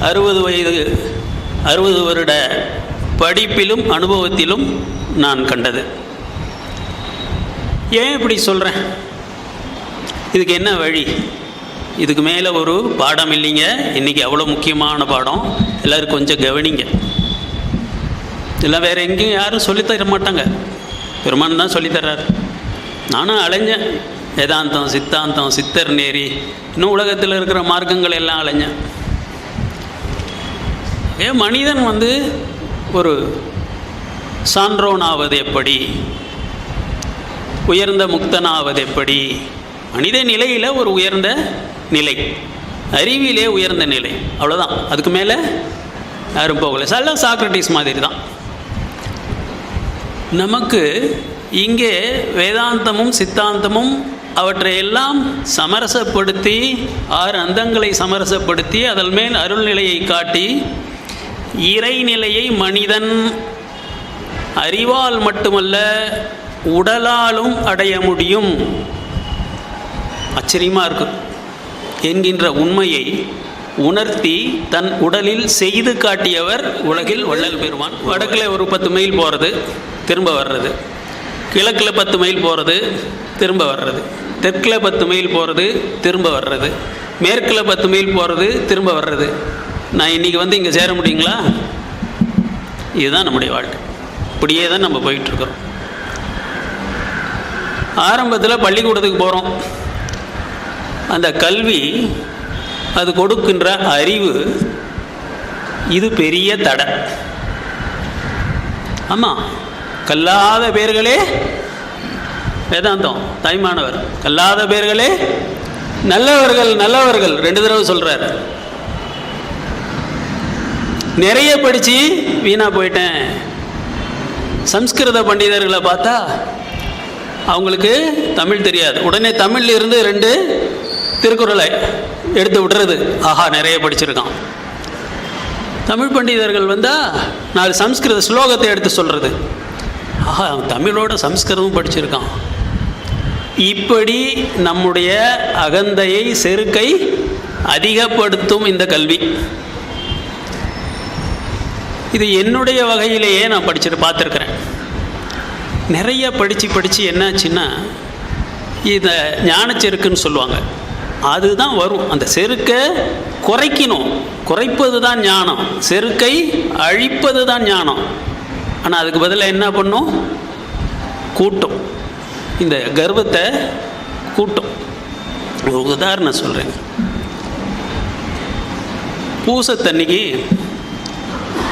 அறுபது வயது அறுபது வருட படிப்பிலும் அனுபவத்திலும் நான் கண்டது. ஏன் இப்படி சொல்கிறேன் இதுக்கு என்ன வழி? இதுக்கு மேலே ஒரு பாடம் இல்லைங்க. இன்றைக்கி அவ்வளோ முக்கியமான பாடம். எல்லோரும் கொஞ்சம் கவனிங்க. இதெல்லாம் வேறு எங்கேயும் யாரும் சொல்லித்தர மாட்டாங்க. பெருமான் தான் சொல்லித்தர்றார் நானும் அலைஞ்சேன். வேதாந்தம் சித்தாந்தம் சித்தர் நேரி. இன்னும் உலகத்தில் இருக்கிற மார்க்கங்கள் எல்லாம் அலைஞ்சேன். ஏன் மனிதன் வந்து ஒரு சான்றோனாவது எப்படி? உயர்ந்த முக்தனாவது எப்படி? மனித நிலையில் ஒரு உயர்ந்த நிலை. அறிவிலே உயர்ந்த நிலை. அவ்வளோதான் அதுக்கு மேலே யாரும் போகலை. சல்ல சாக்ரட்டிஸ் மாதிரி தான் நமக்கு இங்கே வேதாந்தமும் சித்தாந்தமும் அவற்றை எல்லாம் சமரசப்படுத்தி ஆறு அந்தங்களை சமரசப்படுத்தி அதன் மேல் அருள்நிலையை காட்டி இறைநிலையை மனிதன் அறிவால் மட்டுமல்ல உடலாலும் அடைய முடியும். ஆச்சரியமாக இருக்கும் என்கின்ற உண்மையை உணர்த்தி தன் உடலில் செய்து காட்டியவர் உலகில் வள்ளல் பெறுவான் வடக்கில் ஒரு பத்து மைல் போகிறது திரும்ப வர்றது. கிழக்கில் பத்து மைல் போகிறது திரும்ப வர்றது. தெற்கில் பத்து மைல் போகிறது திரும்ப வர்றது. மேற்கில் பத்து மைல் போகிறது திரும்ப வர்றது. நான் இன்றைக்கி வந்து இங்கே சேர முடியுங்களா? இதுதான் நம்முடைய வாழ்க்கை. இப்படியே தான் நம்ம போயிட்டுருக்குறோம். ஆரம்பத்தில் பள்ளிக்கூடத்துக்கு போகிறோம் அந்த கல்வி அது கொடுக்கின்ற அறிவு இது பெரிய தடை. ஆமாம் கல்லாத பேர்களே வேதாந்தம் தாய்மானவர் கல்லாத பேர்களே நல்லவர்கள் நல்லவர்கள் ரெண்டு தடவை சொல்கிறார் நிறைய படித்து வீணாக போயிட்டேன். சம்ஸ்கிருத பண்டிதர்களை பார்த்தா அவங்களுக்கு தமிழ் தெரியாது. உடனே தமிழில் இருந்து ரெண்டு திருக்குறளை எடுத்து விடுறது ஆஹா நிறைய படிச்சிருக்கான். தமிழ் பண்டிதர்கள் வந்தால் நாலு சம்ஸ்கிருத ஸ்லோகத்தை எடுத்து சொல்கிறது ஆஹா அவன் தமிழோட சம்ஸ்கிருதமும் படிச்சிருக்கான். இப்படி நம்முடைய அகந்தையை செருக்கை அதிகப்படுத்தும் இந்த கல்வி. இது என்னுடைய வகையிலேயே நான் படிச்சுட்டு பார்த்துருக்குறேன். நிறைய படித்து படித்து என்னாச்சுன்னா இதை ஞானச்செருக்குன்னு சொல்லுவாங்க. அதுதான் வரும். அந்த செருக்கை குறைக்கணும். குறைப்பது தான் ஞானம். செருக்கை அழிப்பது தான் ஞானம். ஆனால் அதுக்கு பதிலாக என்ன பண்ணும்? கூட்டும். இந்த கர்வத்தை கூட்டம். உதாரணம் சொல்கிறேங்க பூசத்தன்னைக்கு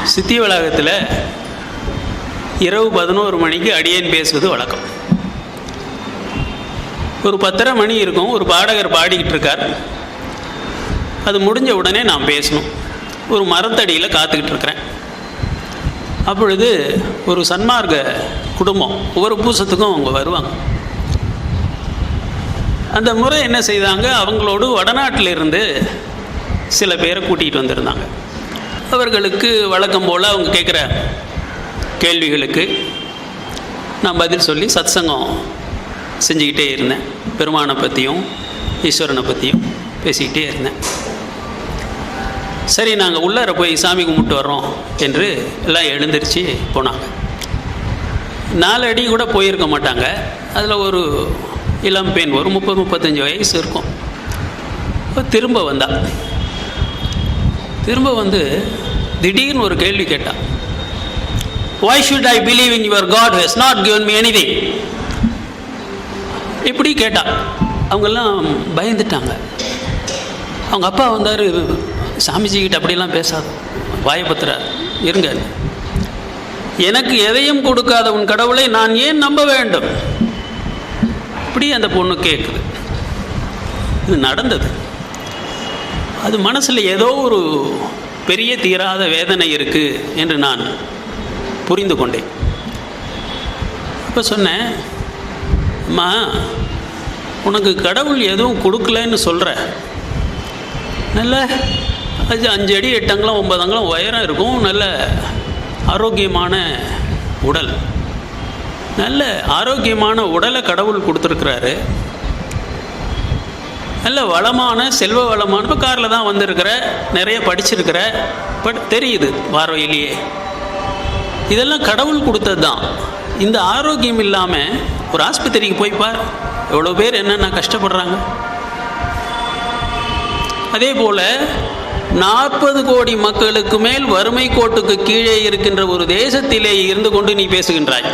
சித்தி வளாகத்தில் இரவு பதினோரு மணிக்கு அடியேன் பேசுவது வழக்கம். ஒரு பத்தரை மணி இருக்கும் ஒரு பாடகர் பாடிக்கிட்டு இருக்கார். அது முடிஞ்ச உடனே நான் பேசணும். ஒரு மரத்தடியில் காத்துக்கிட்டு இருக்கிறேன். அப்பொழுது ஒரு சன்மார்க்க குடும்பம் ஒவ்வொரு பூசத்துக்கும் அவங்க வருவாங்க. அந்த முறை என்ன செய்தாங்க அவங்களோடு வடநாட்டிலிருந்து சில பேரை கூட்டிகிட்டு வந்திருந்தாங்க. அவர்களுக்கு வழக்கம் போல் அவங்க கேட்குற கேள்விகளுக்கு நான் பதில் சொல்லி சத்சங்கம் செஞ்சுக்கிட்டே இருந்தேன். பெருமானை பற்றியும் ஈஸ்வரனை பற்றியும் பேசிக்கிட்டே இருந்தேன். சரி நாங்கள் உள்ளார போய் சாமி கும்பிட்டு வர்றோம் என்று எல்லாம் எழுந்திரிச்சு போனாங்க. நாலு அடி கூட போயிருக்க மாட்டாங்க. அதில் ஒரு இளம் பெண் ஒரு முப்பது முப்பத்தஞ்சு வயசு இருக்கும். திரும்ப வந்தா. திரும்ப வந்து திடீர்னு ஒரு கேள்வி கேட்டான். Why should I believe in your God who not given me anything இப்படி கேட்டான். அவங்கெல்லாம் பயந்துட்டாங்க. அவங்க அப்பா வந்தார் சாமிஜி கிட்ட அப்படியெல்லாம் பேசாது வாயப்பத்துறார் இருங்க. எனக்கு எதையும் கொடுக்காத உன் கடவுளை நான் ஏன் நம்ப வேண்டும்? இப்படி அந்த பொண்ணு கேட்குது இது நடந்தது. அது மனசில் ஏதோ ஒரு பெரிய தீராத வேதனை இருக்குது என்று நான் புரிந்து கொண்டேன். அப்போ சொன்னேன் அம்மா உனக்கு கடவுள் எதுவும் கொடுக்கலன்னு சொல்கிற நல்ல அது அஞ்சு அடி எட்டு அங்கலம் உயரம் இருக்கும். நல்ல ஆரோக்கியமான உடல். நல்ல ஆரோக்கியமான உடலை கடவுள் கொடுத்துருக்குறாரு. நல்ல வளமான செல்வ வளமான இப்போ காரில் தான் வந்திருக்கிற நிறைய படிச்சிருக்கிற பட் தெரியுது பார்வையிலேயே. இதெல்லாம் கடவுள் கொடுத்தது தான். இந்த ஆரோக்கியம் இல்லாமல் ஒரு ஆஸ்பத்திரிக்கு போய் பார் எவ்வளோ பேர் என்னென்ன கஷ்டப்படுறாங்க? அதே போல் நாற்பது கோடி மக்களுக்கு மேல் வறுமை கோட்டுக்கு கீழே இருக்கின்ற ஒரு தேசத்திலே இருந்து கொண்டு நீ பேசுகின்றாய்.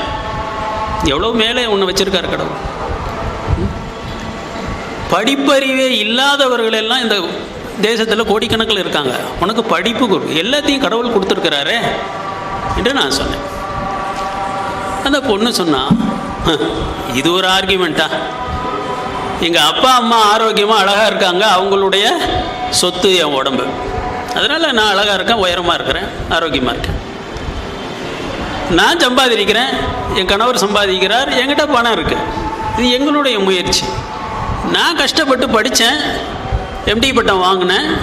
எவ்வளோ மேலே உன்னை வச்சிருக்கார் கடவுள். படிப்பறிவே இல்லாதவர்கள் எல்லாம் இந்த தேசத்தில் கோடிக்கணக்கில் இருக்காங்க. உனக்கு படிப்பு கொடு. எல்லாத்தையும் கடவுள் கொடுத்துருக்கிறாரே என்று நான் சொன்னேன். அந்த பொண்ணு சொன்னால் இது ஒரு ஆர்கியூமெண்ட்டா எங்கள் அப்பா அம்மா ஆரோக்கியமாக அழகாக இருக்காங்க. அவங்களுடைய சொத்து என் உடம்பு. அதனால் நான் அழகாக இருக்கேன் உயரமாக இருக்கிறேன் ஆரோக்கியமாக இருக்கேன். நான் சம்பாதிக்கிறேன் என் கணவர் சம்பாதிக்கிறார் என்கிட்ட பணம் இருக்குது இது எங்களுடைய முயற்சி. நான் கஷ்டப்பட்டு படித்தேன் எம்டி பட்டம் வாங்கினேன்.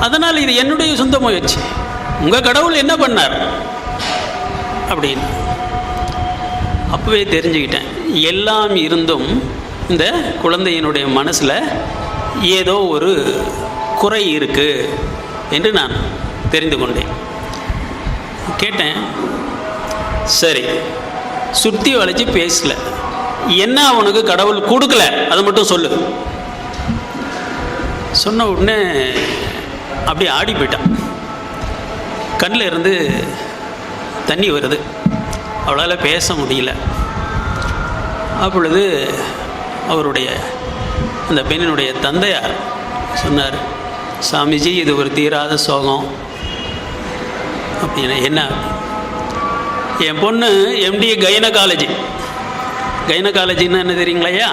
அதனால் இது என்னுடைய சொந்த முயற்சி. உங்கள் கடவுள் என்ன பண்ணார்? அப்படின்னு. அப்போவே தெரிஞ்சுக்கிட்டேன். எல்லாம் இருந்தும் இந்த குழந்தையினுடைய மனசில் ஏதோ ஒரு குறை இருக்குது என்று நான் தெரிந்து கொண்டேன். கேட்டேன். சரி சுற்றி வளைச்சி பேசலை. என்ன அவனுக்கு கடவுள் கொடுக்கல? அதை மட்டும் சொல்லு. சொன்ன உடனே அப்படியே ஆடி போயிட்டான். கண்ணில் இருந்து தண்ணி வருது. அவளால் பேச முடியல. அப்பொழுது அவருடைய அந்த பெண்ணினுடைய தந்தையார் சொன்னார் சாமிஜி இது ஒரு தீராத சோகம். அப்படின்னா என்ன? என் பொண்ணு எம்டி கைனகாலஜி கைனகாலஜின்னா என்ன தெரியுங்களையா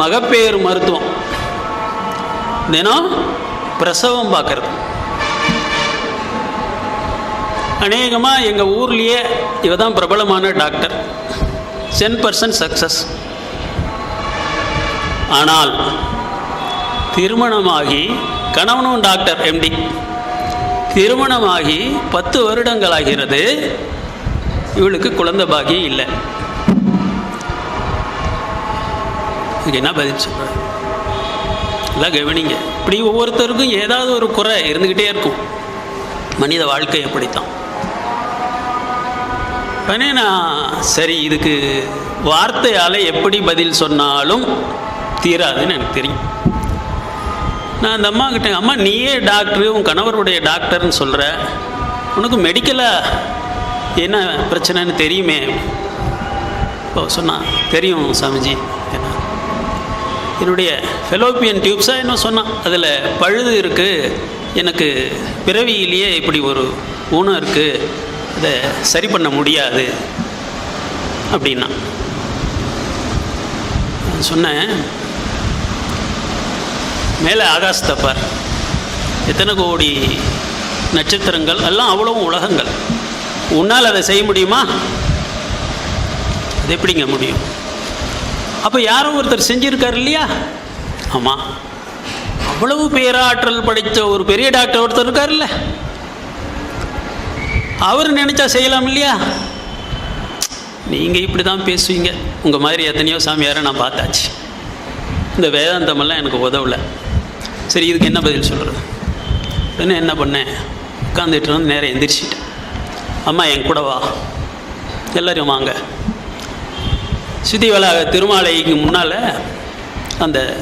மகப்பேறு மருத்துவம். தினம் பிரசவம் பார்க்கறது. அநேகமாக எங்கள் ஊர்லேயே இவ தான் பிரபலமான டாக்டர். டென் பர்சன்ட் சக்ஸஸ் ஆனால் திருமணமாகி கணவனும் டாக்டர் எம்டி திருமணமாகி பத்து வருடங்கள் ஆகிறது. இவளுக்கு குழந்தை பாக்கியம் இல்லை. இதுக்கு என்ன பதில் சொல்கிறேன் எல்லாம் கவனிங்க. இப்படி ஒவ்வொருத்தருக்கும் ஏதாவது ஒரு குறை இருந்துக்கிட்டே இருக்கும். மனித வாழ்க்கை அப்படித்தான். உடனே நான் சரி இதுக்கு வார்த்தையால் எப்படி பதில் சொன்னாலும் தீராதுன்னு எனக்கு தெரியும். நான் அந்த அம்மா கிட்ட அம்மா நீயே டாக்டரு உன் கணவருடைய டாக்டர்னு சொல்கிற உனக்கு மெடிக்கலாக என்ன பிரச்சனைன்னு தெரியுமே? இப்போ சொன்னான் தெரியும் சாமிஜி. என்ன? என்னுடைய ஃபெலோப்பியன் டியூப்ஸாக என்ன சொன்னான் அதில் பழுது இருக்குது எனக்கு பிறவியிலேயே இப்படி ஒரு ஊனம் இருக்குது அதை சரி பண்ண முடியாது. அப்படின்னா. சொன்னேன். மேலே ஆகாசத்தை பார். எத்தனை கோடி நட்சத்திரங்கள்? எல்லாம் அவ்வளவும் உலகங்கள். உன்னால் அதை செய்ய முடியுமா? அது எப்படிங்க முடியும்? அப்போ யாரோ ஒருத்தர் செஞ்சுருக்கார் இல்லையா? ஆமாம் அவ்வளவு பேராற்றல் படைத்த ஒரு பெரிய டாக்டர் ஒருத்தர் இருக்கார்ல அவர் நினச்சா செய்யலாம் இல்லையா? நீங்கள் இப்படி தான் பேசுவீங்க. உங்கள் மாதிரி எத்தனையோ சாமியாரை நான் பார்த்தாச்சு. இந்த வேதாந்தமெல்லாம் எனக்கு உதவல. சரி இதுக்கு என்ன பதில் சொல்கிறது என்ன என்ன பண்ணேன்? உட்காந்துட்டு வந்து நேரம் எந்திரிச்சிட்டேன். அம்மா என் கூட வா. எல்லாரும் வாங்க. சித்திவளாக திருமாலைக்கு முன்னால் அந்த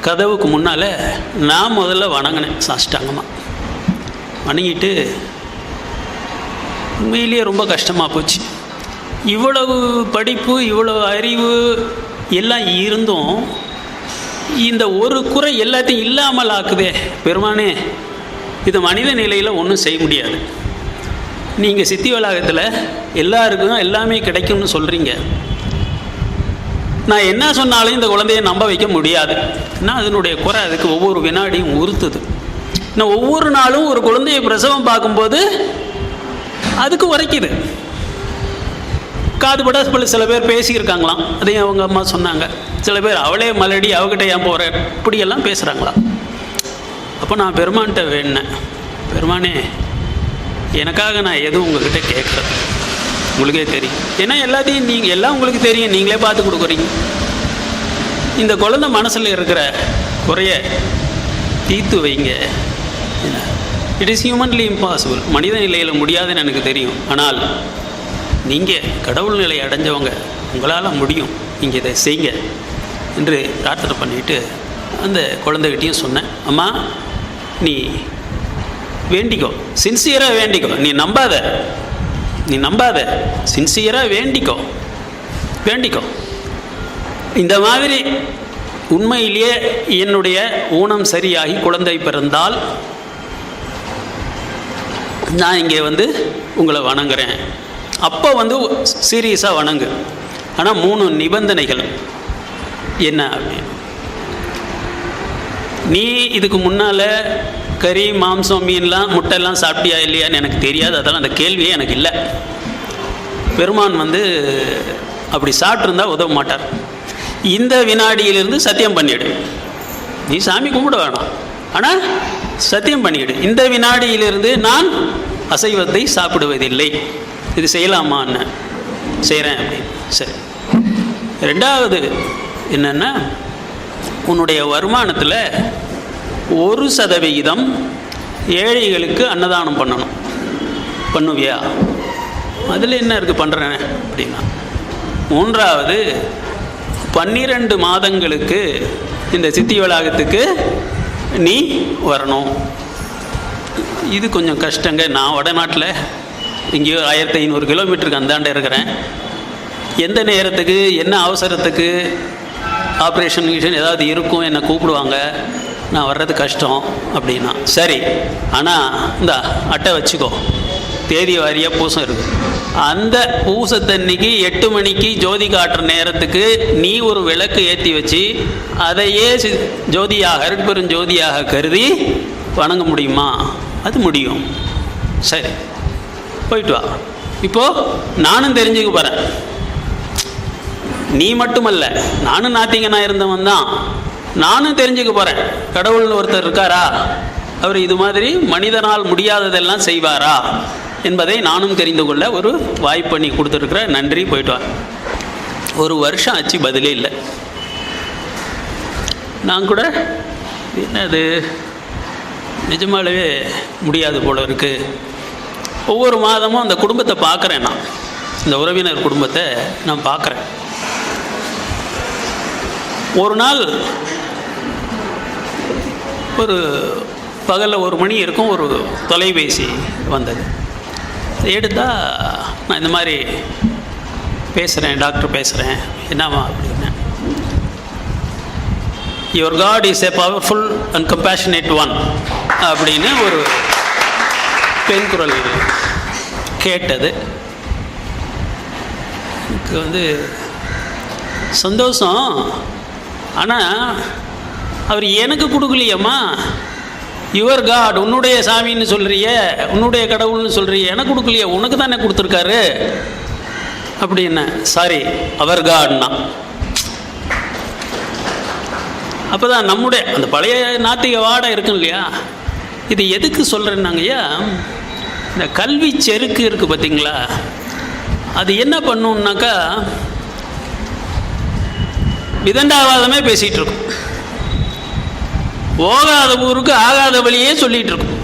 கதவுக்கு முன்னால் நான் முதல்ல வணங்கினேன் சாஷ்டாங்கமாக வணங்கிட்டு உண்மையிலேயே ரொம்ப கஷ்டமாக போச்சு. இவ்வளவு படிப்பு இவ்வளவு அறிவு எல்லாம் இருந்தும் இந்த ஒரு குறை எல்லாத்தையும் இல்லாமல் ஆக்குதே பெருமானே. இது மனித நிலையில் ஒன்றும் செய்ய முடியாது. நீங்கள் சித்தி வளாகத்தில் எல்லாருக்கும் எல்லாமே கிடைக்கும்னு சொல்கிறீங்க நான் என்ன சொன்னாலும் இந்த குழந்தையை நம்ப வைக்க முடியாது. ஏன்னா அதனுடைய குறை அதுக்கு ஒவ்வொரு வினாடியும் உறுத்துது. நான் ஒவ்வொரு நாளும் ஒரு குழந்தையை பிரசவம் பார்க்கும்போது அதுக்கு உரைக்குது. காது பல சில சில பேர் பேசியிருக்காங்களாம். அதையும் அவங்க அம்மா சொன்னாங்க. சில பேர் அவளே மலடி அவகிட்ட ஏன் போகிற இப்படியெல்லாம் பேசுகிறாங்களாம் அப்போ நான் பெருமான்கிட்ட வேணேன் பெருமானே எனக்காக நான் எதுவும் உங்ககிட்ட கேட்குறது உங்களுக்கே தெரியும். ஏன்னா எல்லாத்தையும் நீங்கள் எல்லாம் உங்களுக்கு தெரியும். நீங்களே பார்த்து கொடுக்குறீங்க. இந்த குழந்தை மனசில் இருக்கிற குறைய தீர்த்து வைங்க. இட் இஸ் ஹியூமன்லி இம்பாசிபிள் மனித நிலையில் முடியாதுன்னு எனக்கு தெரியும். ஆனால் நீங்கள் கடவுள் நிலை அடைஞ்சவங்க உங்களால் முடியும். நீங்கள் இதை செய்யுங்க என்று பிரார்த்தனை பண்ணிவிட்டு அந்த குழந்தைகிட்டையும் சொன்னேன். அம்மா நீ வேண்டிக்கோ. சின்சியராக வேண்டிக்கோ. நீ நம்பாத. நீ நம்பாத. சின்சியராக வேண்டிக்கோ. வேண்டிக்கோ. இந்த மாதிரி உண்மையிலேயே என்னுடைய ஊனம் சரியாகி குழந்தை பிறந்தால் நான் இங்கே வந்து உங்களை வணங்குறேன். அப்போ வந்து சீரியஸாக வணங்கு. ஆனால் மூணு நிபந்தனைகள் என்ன? அப்படின்னு நீ இதுக்கு முன்னால் கறி மாம்சம் மீன்லாம் முட்டைலாம் சாப்பிட்டியா இல்லையான்னு எனக்கு தெரியாது. அதெல்லாம் அந்த கேள்வியே எனக்கு இல்லை. பெருமான் வந்து அப்படி சாப்பிட்ருந்தா உதவ மாட்டார். இந்த வினாடியிலிருந்து சத்தியம் பண்ணிவிடு நீ சாமி கும்பிட வேணாம். ஆனால் சத்தியம் பண்ணிவிடு இந்த வினாடியிலிருந்து நான் அசைவத்தை சாப்பிடுவதில்லை. இது செய்யலாமான்னு செய்கிறேன் அப்படின்னு. சரி. ரெண்டாவது என்னென்னா உன்னுடைய வருமானத்தில் ஒரு சதவிகிதம் ஏழைகளுக்கு அன்னதானம் பண்ணணும். பண்ணுவியா? அதில் என்ன இருக்குது பண்ணுறேன் அப்படின்னா மூன்றாவது பன்னிரண்டு மாதங்களுக்கு இந்த சித்தி வளாகத்துக்கு நீ வரணும். இது கொஞ்சம் கஷ்டங்க. நான் வடநாட்டில் இங்கேயோ ஆயிரத்தி ஐநூறு கிலோமீட்டருக்கு அந்தாண்ட இருக்கிறேன். எந்த நேரத்துக்கு என்ன அவசரத்துக்கு ஆப்ரேஷன் கிஷன் ஏதாவது இருக்கும் என்னை கூப்பிடுவாங்க? நான் வர்றது கஷ்டம் அப்படின்னா. சரி ஆனால் இந்த அட்டை வச்சுக்கோ. தேதி வாரியாக பூசம் இருக்குது அந்த பூசத்தன்னைக்கு எட்டு மணிக்கு ஜோதி காட்டுற நேரத்துக்கு நீ ஒரு விளக்கு ஏற்றி வச்சு அதையே ஜோதியாக அருட்பெரும் ஜோதியாக கருதி வணங்க முடியுமா? அது முடியும். சரி போயிட்டு வா. இப்போது நானும் தெரிஞ்சுக்க போகிறேன் நீ மட்டுமல்ல நானும் நாத்திகனா இருந்தவன் தான். நானும் தெரிஞ்சுக்க போகிறேன் கடவுள்னு ஒருத்தர் இருக்காரா? அவர் இது மாதிரி மனிதனால் முடியாததெல்லாம் செய்வாரா? என்பதை நானும் தெரிந்து கொள்ள ஒரு வாய்ப்பு பண்ணி கொடுத்துருக்குற. நன்றி போயிட்டு வா. ஒரு வருஷம் ஆச்சு பதிலே இல்லை. நான் கூட என்னது நிஜமாலவே முடியாது போல இருக்கு. ஒவ்வொரு மாதமும் அந்த குடும்பத்தை பார்க்குறேன் நான். இந்த உறவினர் குடும்பத்தை நான் பார்க்குறேன். ஒரு நாள் ஒரு பகலில் ஒரு மணி இருக்கும் ஒரு தொலைபேசி வந்தது. எடுத்தால் நான் இந்த மாதிரி பேசுகிறேன் டாக்டர் பேசுகிறேன் என்னம்மா அப்படின்னு. Your God is a powerful and compassionate one அப்படின்னு ஒரு பெண் குரல் கேட்டது. எனக்கு வந்து சந்தோஷம். ஆனால் அவர் எனக்கு கொடுக்கலையம்மா. யுவர் காட் உன்னுடைய சாமின்னு சொல்கிறிய உன்னுடைய கடவுள்னு சொல்கிறிய எனக்கு கொடுக்கலையே உனக்கு தானே கொடுத்துருக்காரு. அப்படின்னு சாரி அவர் காட்னா அப்போ தான் நம்முடைய அந்த பழைய நாத்திக வாடை இருக்கும் இல்லையா? இது எதுக்கு சொல்கிறேன்னாங்கய்யா இந்த கல்வி செருக்கு இருக்குது பார்த்தீங்களா அது என்ன பண்ணுன்னாக்கா விதண்டாவாதமே பேசிகிட்டு இருக்கும். போகாத ஊருக்கு ஆகாத வழியே சொல்லிட்டு இருக்கும்.